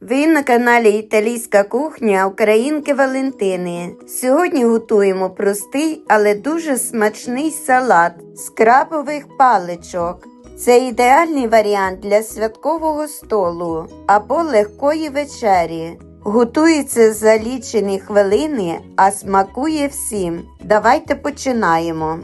Ви на каналі Італійська кухня Українки Валентини. Сьогодні готуємо простий, але дуже смачний салат з крабових паличок. Це ідеальний варіант для святкового столу або легкої вечері. Готується за лічені хвилини, а смакує всім. Давайте починаємо.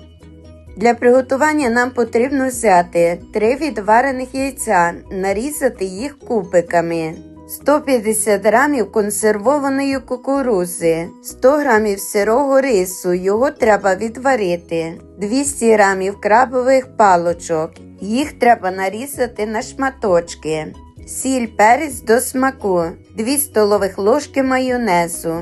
Для приготування нам потрібно взяти 3 відварених яйця, нарізати їх кубиками, 150 грамів консервованої кукурузи, 100 грамів сирого рису, його треба відварити, 200 грамів крабових палочок, їх треба нарізати на шматочки, сіль перець до смаку, 2 столових ложки майонезу.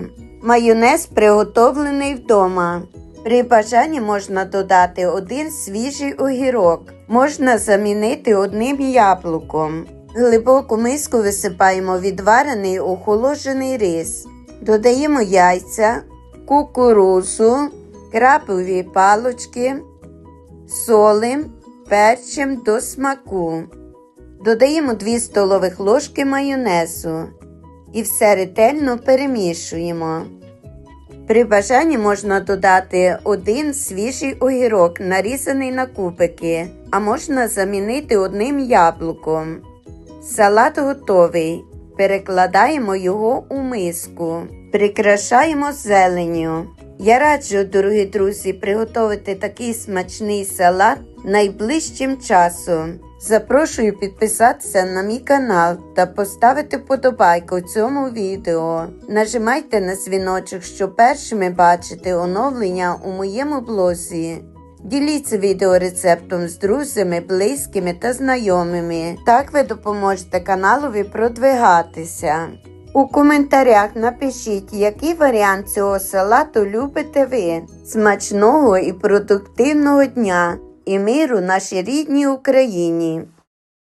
Майонез приготовлений вдома. При бажанні можна додати один свіжий огірок, можна замінити одним яблуком. Глибоку миску висипаємо відварений охолоджений рис, додаємо яйця, кукурузу, крабові палочки, солим, перчим до смаку. Додаємо 2 столових ложки майонезу і все ретельно перемішуємо. При бажанні можна додати один свіжий огірок, нарізаний на кубики, а можна замінити одним яблуком. Салат готовий. Перекладаємо його у миску, прикрашаємо зеленню. Я раджу, дорогі друзі, приготувати такий смачний салат найближчим часом. Запрошую підписатися на мій канал та поставити вподобайку цьому відео. Нажимайте на дзвіночок, щоб першими бачити оновлення у моєму блозі. Діліться відеорецептом з друзями, близькими та знайомими. Так ви допоможете каналові продвигатися. У коментарях напишіть, який варіант цього салату любите ви. Смачного і продуктивного дня і миру нашій рідній Україні!